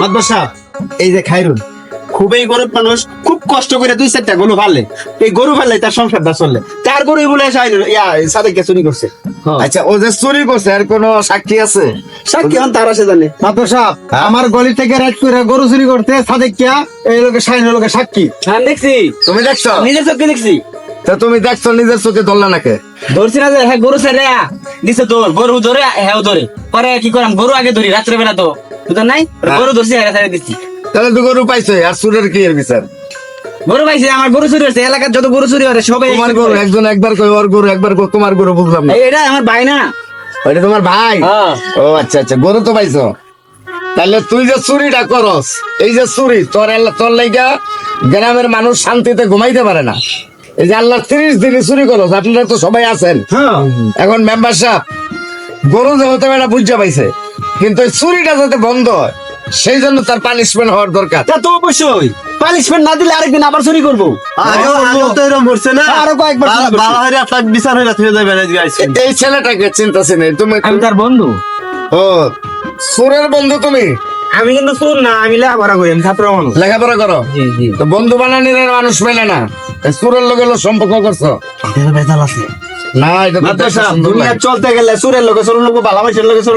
সাহেব এই যে খাইরুন খুবই গরিব মানুষ খুব কষ্ট করে দুই চারটা গরু ফালে এই গরু ফালে তার সংসারটা চললে। তার গরু বলে ইয়া সাদেককে চুরি করছে। আচ্ছা ও যে চুরি করছে আর কোন সাক্ষী আছে? সাক্ষী হন তার আছে জানে। মাত্র সাহেব আমার গলি থেকে রাইট করে গরু চুরি করতে সাদেক কিয়া এই লোকে সাইন লোকে সাক্ষী। হ্যাঁ দেখছি। তুমি দেখছ? নিজের চোখে দেখছি। তো তুমি দেখছ নিজের চোখে ধরলা নাকে ধরছি না যে হ্যাঁ গরু ছেড়ে দিছে তোর গরু ধরে হ্যাঁ ধরে। পরে কি করাম গরু আগে ধরি রাত্রে বেলা তো। বুঝলেন নাই? গরু ধরছি হ্যাঁ ছেড়ে দিচ্ছি। তাহলে তো গরু পাইছো আর চুরের কি এর বিচার? গরু পাইছে আমার গরু চুরি হয়েছে এলাকার যত গরু চুরি হয় সবাই তোমার গরু একজন একবার কই ওর গরু একবার কই তোমার গরু বুঝলাম না। এই, এটা আমার ভাই না। ওইটা তোমার ভাই? হ্যাঁ। ও আচ্ছা আচ্ছা গরু তো পাইছো। তাহলে তুই যে চুরিটা করস এই যে চুরি তোর তোর লাইগা গ্রামের মানুষ শান্তিতে ঘুমাইতে পারে না। এই যে আল্লাহ তিরিশ দিনে চুরি করস আপনারা তো সবাই আছেন। এখন মেম্বার সাহেব গরু যেহেতু এটা বুঝতে পাইছে। কিন্তু এই চুরিটা যাতে বন্ধ হয় সেই জন্য তার পানিশমেন্ট হওয়ার দরকার। তা তো অবশ্যই। পানিশমেন্ট না দিলে আরেকদিন আবার চুরি করব। আরও কয়েকবার বিচার হয়ে যাবে এই ছেলেটাকে চিন্তাছি নেই তুমি আমি তার বন্ধু। ও সুরের বন্ধু তুমি? আমি কিন্তু সুর না আমি লেখাপড়া করি আমি ছাত্র মানুষ। লেখাপড়া করো? জি জি। তো বন্ধু বানানির মানুষ মেলে না। সুরের লোকের সম্পর্ক করছ? না এটা মাদ্রাসা দুনিয়া চলতে গেলে সুরের লোকে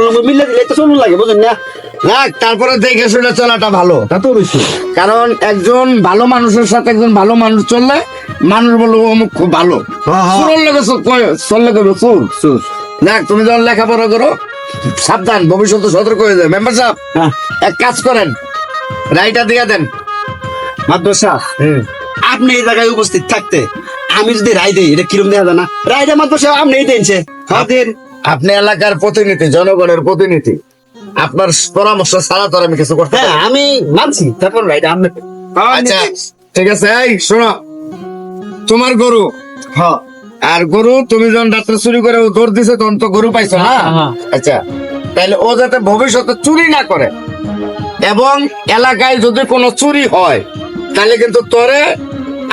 লোক মিলে দিলে তো চলুন লাগে বুঝেন না? তারপরে দেখে শুনে চলাটা ভালো। তা তো অবশ্যই। কারণ একজন ভালো মানুষের সাথে একজন ভালো মানুষ চললে মানুষ বলব অমুক খুব ভালো। সুরের লোকে চললে সুর? সুর। দেখ তুমি যখন লেখাপড়া করো সাবধান ভবিষ্যতে সতর্ক হয়ে যাবে। মেম্বার সাহেব হ্যাঁ। এক কাজ করেন রাইটা দিয়ে দেন। মাদ্রাসা আপনি এই জায়গায় উপস্থিত থাকতে আমি যদি রায় দেই এটা কিরম দেখা যায় না? রায়টা মাদ্রাসা আপনি দিনছে। হ্যাঁ দিন। আপনি এলাকার প্রতিনিধি জনগণের প্রতিনিধি। আপনার পরামর্শ ছাড়া তো আমি কিছু করতে হ্যাঁ আমি মানছি তারপর রায়টা আপনি আচ্ছা ঠিক আছে এই শোনো। তোমার গরু। হ্যাঁ। আর গরু তুমি যখন রাত্রে চুরি করে ও দৌড় দিছে তখন তো গরু পাইছো না? হ্যাঁ। আচ্ছা তাহলে ও যাতে ভবিষ্যতে চুরি না করে এবং এলাকায় যদি কোনো চুরি হয় তাহলে কিন্তু তোরে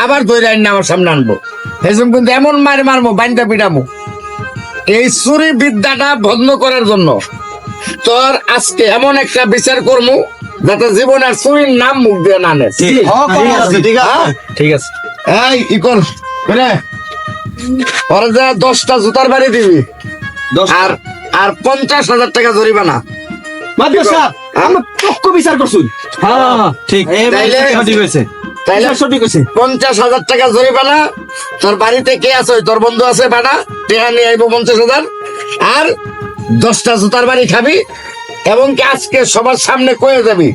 আবার ধরে আইন আমার সামনে আনব। সেসব কিন্তু এমন মারে মারবো বাইনটা পিটাবো এই চুরি বিদ্যাটা বন্ধ করার জন্য তোর আজকে এমন একটা বিচার করব যাতে জীবনের চুরির নাম মুখ দিয়ে না নেয় ঠিক আছে ঠিক আছে হ্যাঁ? ঠিক আছে। এই ইকল রে ওরা যা দশটা জুতার বাড়ি দিবি। আর আর পঞ্চাশ হাজার টাকা জরিমানা। মাদ্রাসা আমরা পক্ষ বিচার করছুন হ্যাঁ ঠিক। তাইলে ঠিক হয়েছে তাইলে সঠিক আছে পঞ্চাশ হাজার টাকা জরিমানা। তোর বাড়িতে কে আছে? তোর বন্ধু আছে বানা টেহা নিয়ে আইবো পঞ্চাশ হাজার। আর দশটা জুতার বাড়ি খাবি এবং কি আজকে সবার সামনে কয়ে যাবি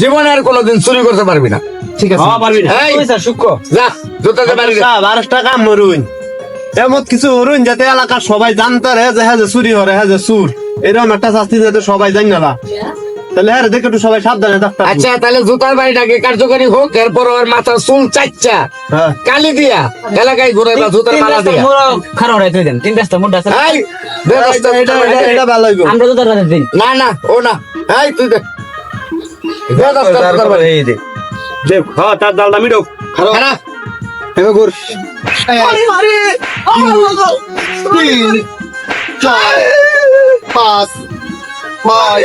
জীবনে আর কোনোদিন চুরি করতে পারবি না। ঠিক আছে। হ্যাঁ পারবি না। এই স্যার সূক্ষ্ম যা জুতাতে বাড়ি যা। বারোশো টাকা মরুন এমন কিছু হরুন যাতে এলাকার সবাই জানতে রে যে হ্যাঁ যে চুরি হরে হ্যাঁ যে চুর। এরকম একটা শাস্তি যাতে সবাই জানি না। তাহলে হ্যাঁ দেখে একটু সবাই সাবধানে থাকতে হবে। আচ্ছা তাহলে জুতার বাড়িটাকে কার্যকরী হোক এরপর ওর মাথার চুল চাচ্চা। হ্যাঁ। কালি দিয়া এলাকায় ঘুরে বা জুতার মালা দিয়া। খারাপ রাইতে দেন তিন মোটা আছে। এই, দে দশটা এটা জুতার বাড়ি এটা- ভালো হইব। আমরা তো তার রাতে দিন না না ও না। এই তুই দে। দে দশটা জুতার বাড়ি এই দে। দে হ্যাঁ তার তিন চার পাঁচ ছয়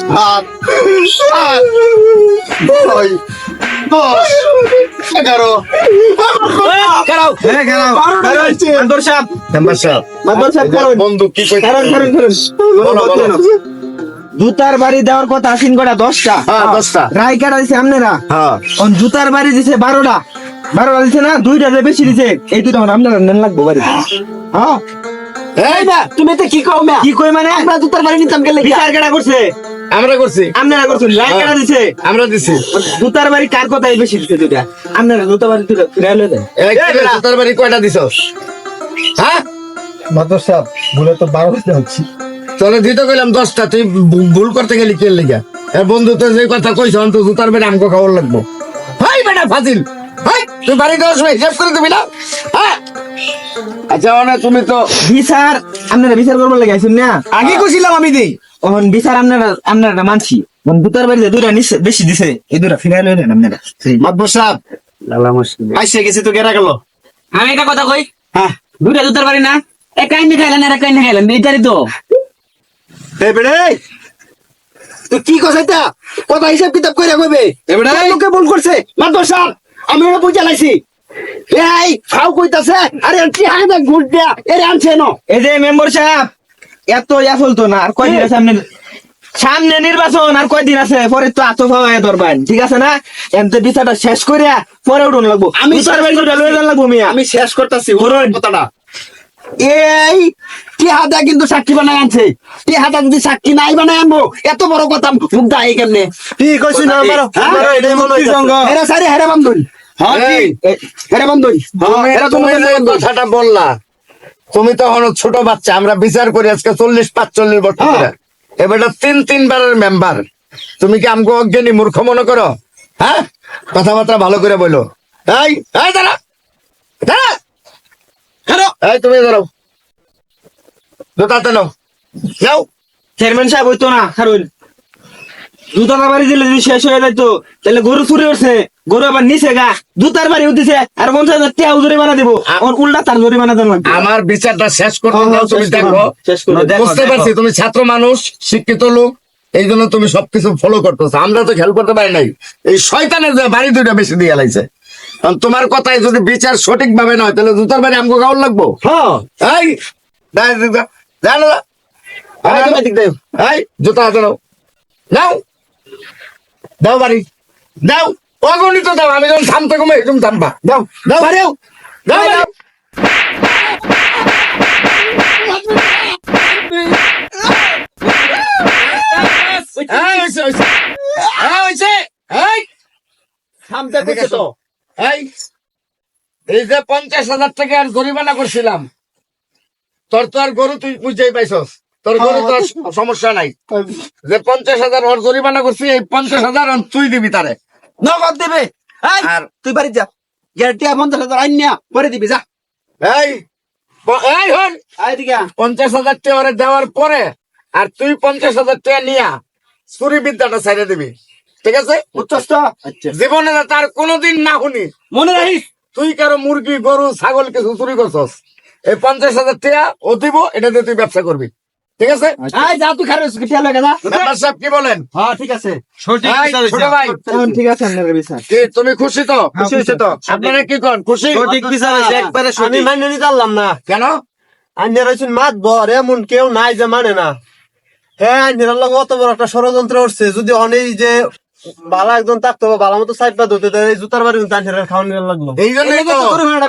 সাত আট নয় দশ এগারো। জুতার বাড়ি দেওয়ার কথা আসিন কটা? দশটা? হ্যাঁ দশটা। রায় কাটা দিছে আপনারা হ্যাঁ। অন জুতার বাড়ি দিছে বারোটা। বারোটা দিছে না দুইটা যে বেশি দিছে এই দুটো আপনারা নেন লাগবো বাড়ি হ্যাঁ? এই না তুমি তো কি কও কি কই মানে? আমরা দুটার বাড়ি নিতাম গেলে কি বিচার কাটা করছে? আমরা করছি। আপনারা করছেন রায় কাটা দিছে? আমরা দিছি। জুতার বাড়ি কার কথাই বেশি দিছে দুইটা? আপনারা জুতার বাড়ি দুটো ফিরাই দেন। জুতার বাড়ি কয়টা দিছস হ্যাঁ? মাত্র সাহেব ভুলে তো বারো দিতে হচ্ছে। চলে দিতে কইলাম দশটা তুই ভুল করতে গেলি কে লিগা? এর বন্ধু তো যে কথা কইছ তো জুতার বেড়ে আমকো খাওয়ার লাগবো। হাই বেটা ফাজিল হাই তুই বাড়ি দেওয়ার সময় হিসাব করে দিবি না? হ্যাঁ? আচ্ছা মানে তুমি তো বিচার আপনারা বিচার করবার লাগে আইছেন না? আগে কইছিলাম আমি দেই। ওহন বিচার আপনারা আপনারা মানছি। ওহন জুতার বাড়িতে দুইটা নিছে বেশি দিছে। এই দুটা ফিরাই লয়ে দেন আপনারা। সাহেব। আইসে গেছি তো গেরা গেল? আমি একটা কথা কই। হ্যাঁ। দুইটা জুতার বাড়ি না এক কাইনে খাইলেন আর এক কাইনে খাইলেন এইটারই তো। এই বেড়ে তুই কি কইছিস কথা হিসাব কিতাব করে কইবে এবারে? লোকে ভুল করছে। মাতবর সাহেব আমি ওরা বুঝা লাইছি এই ফাউ কইতাছে আরে দিয়া এরে আনছে ন। এই যে মেম্বার সাহেব এত ইয়া চলতো না আর কয়দিন আছে সামনে সামনে নির্বাচন আর কয়দিন আছে? পরে তো আতো হয়ে ঠিক আছে না? এমতে বিচারটা শেষ করে পরে উঠুন লাগবো। আমি লয়ে যান লাগবো মিয়া। আমি শেষ করতেছি। কথাটা। এই টিহাদা কিন্তু সাক্ষী বানায় আনছে। টিহাদা যদি সাক্ষী নাই বানায় আনব এত বড় কথা মুখ দায় কেমনে? কি কইছি না হ্যাঁ? আমারও এটাই মনে। হেরা সারি হেরা বান্ধন। তুমি তোমাদের কথাটা বললা তুমি তো এখনও ছোট বাচ্চা আমরা বিচার করি আজকে চল্লিশ পাঁচচল্লিশ বছর হ্যাঁ। এবার তিন তিনবারের মেম্বার তুমি কি আমাকে অজ্ঞানী মূর্খ মনে করো? হ্যাঁ? কথাবার্তা ভালো করে বলো। এই এই দাঁড়া। দাঁড়া। এই তুমি দাঁড়াও জোতাতে নাও। চেয়ারম্যান সাহেব হইতো না জুতাটা বাড়ি দিলে যদি শেষ হয়ে যাইতো তাহলে গরু চুরি করছে গরু আবার নিচে গা। জুতার বাড়ি উঠেছে আর পঞ্চাশ হাজার টিয়া জরিমানা দিব। উল্টা তার জরিমানা দেন আমার বিচারটা শেষ করতে হ্যাঁ, দাও তুমি দেখো। বুঝতে পারছি তুমি ছাত্র মানুষ শিক্ষিত লোক এই জন্য তুমি সবকিছু ফলো করতেছো। আমরা তো খেয়াল করতে পারি নাই। এই শয়তানের বাড়ি দুইটা বেশি দিয়ে লাইছে কারণ তোমার কথায় যদি বিচার সঠিক ভাবে নয় তাহলে জুতার বাড়ি আমাকে গাউল লাগবো? হ্যাঁ। এই জুতা হাতে নাও। নাও। দাও বাড়ি। দাও অগণিত দাও আমি যখন থামতে কমে একদম থামবা। দাও দাও। পারেও দাও। দাও এই, যে পঞ্চাশ হাজার টাকা আর জরিমানা করছিলাম তোর তো আর গরু তুই বুঝতেই পাইছস। তোর গরু তো সমস্যা নাই। যে পঞ্চাশ হাজার ওর জরিমানা করছি এই পঞ্চাশ হাজার তুই দিবি তারে। নগদ দেবে। আর- তুই বাড়ি যা। গ্যারান্টি পঞ্চাশ হাজার আইনিয়া পরে দিবি যা। এই এই হন। পঞ্চাশ হাজার টাকা ওরে দেওয়ার পরে আর তুই পঞ্চাশ হাজার টাকা নিয়া চুরি বিদ্যাটা ছেড়ে দিবি। ঠিক আছে? আচ্ছা। জীবনে তার কোনোদিন না শুনি। মনে রাখিস? তুই কারও মুরগি গরু ছাগল কিছু চুরি করছস। এই পঞ্চাশ হাজার টাকা ও দিব এটা দিয়ে তুই ব্যবসা করবি। ঠিক আছে? আয় যা তুই লাগে না মেম্বার সাহেব কি বলেন? হ্যাঁ ঠিক আছে। এই, ছোট ভাই। এখন ঠিক আছে আপনার বিচার। কি তুমি খুশি তো? খুশি। হয়েছে তো আপনারা কি করেন খুশি? সঠিক বিচার একবারে সঠিক। আমি মান্য নিতে পারলাম না। কেন? আন্যের হয়েছেন মাত বর এমন কেউ নাই যে মানে না। হ্যাঁ আন্যের লোক অত বড় একটা ষড়যন্ত্র উঠছে যদি অনেক যে ভালো একজন থাকতো ভালো মতো সাইড পা ধরতে দেয়, জুতার বাড়ি খাওয়ানো লাগল এই জন্য তো।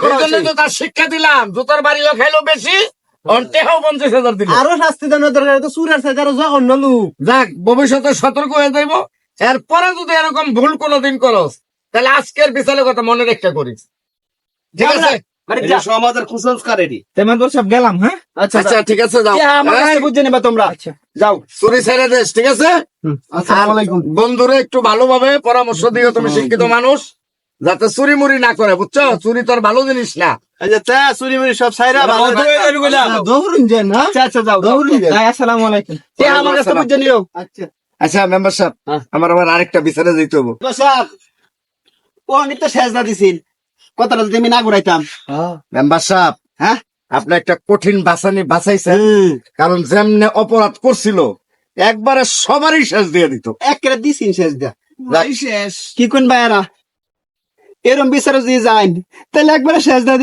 এই জন্যই তো তার শিক্ষা দিলাম। জুতার বাড়িও খাইলো বেশি। ওর পঞ্চাশ হাজার দিল। আরও শাস্তি দেওয়ার দরকার তো সুরের সাইড আরও জঘন্য লোক যাক ভবিষ্যতে সতর্ক হয়ে যাইব। এরপরে যদি এরকম ভুল কোনোদিন করস তাহলে আজকের বিচারের কথা মনে রেখে করিস। ঠিক আছে? কুসংস্কারেরই মেম্বার সাহেব গেলাম হ্যাঁ? আচ্ছা আচ্ছা ঠিক আছে যাও। এই, বুঝে নেবা তোমরা। আচ্ছা। যাও। চুরি ছেড়ে দেশ ঠিক আছে? আসসালামু বন্ধুরে একটু ভালোভাবে পরামর্শ দিও তুমি শিক্ষিত মানুষ। যাতে চুরি মুড়ি না করে বুঝছ? চুরি তোর ভালো জিনিস না। এই যে তা চুরি মুড়ি সব সাইরা ভালো বন্ধ হয়ে যাবে কইলাম। দৌড়ুন যে না? আচ্ছা যাও যাও। ভাই, আসসালামু আলাইকুম। আমার কাছে বুঝে নিও। আচ্ছা। আচ্ছা মেম্বার সাহেব হ্যাঁ। আমার আবার আরেকটা বিচারে যেতে হব বসাব ও অনেক তো সেজদা দিছিল। কথাটা যদি আমি না ঘুরাইতাম। মেম্বার সাহেব হ্যাঁ? আপনি একটা কঠিন বাঁচানি বাঁচাইছেন। কারণ যেমনে অপরাধ করছিল একবারে সবারই শেষ দিয়ে দিত। একেবারে দিছিন শেষ দিয়া শেষ। কি কোন ভাইয়ারা? এরম বিচারে যদি যাইন তাহলে একবারে শেষ দিব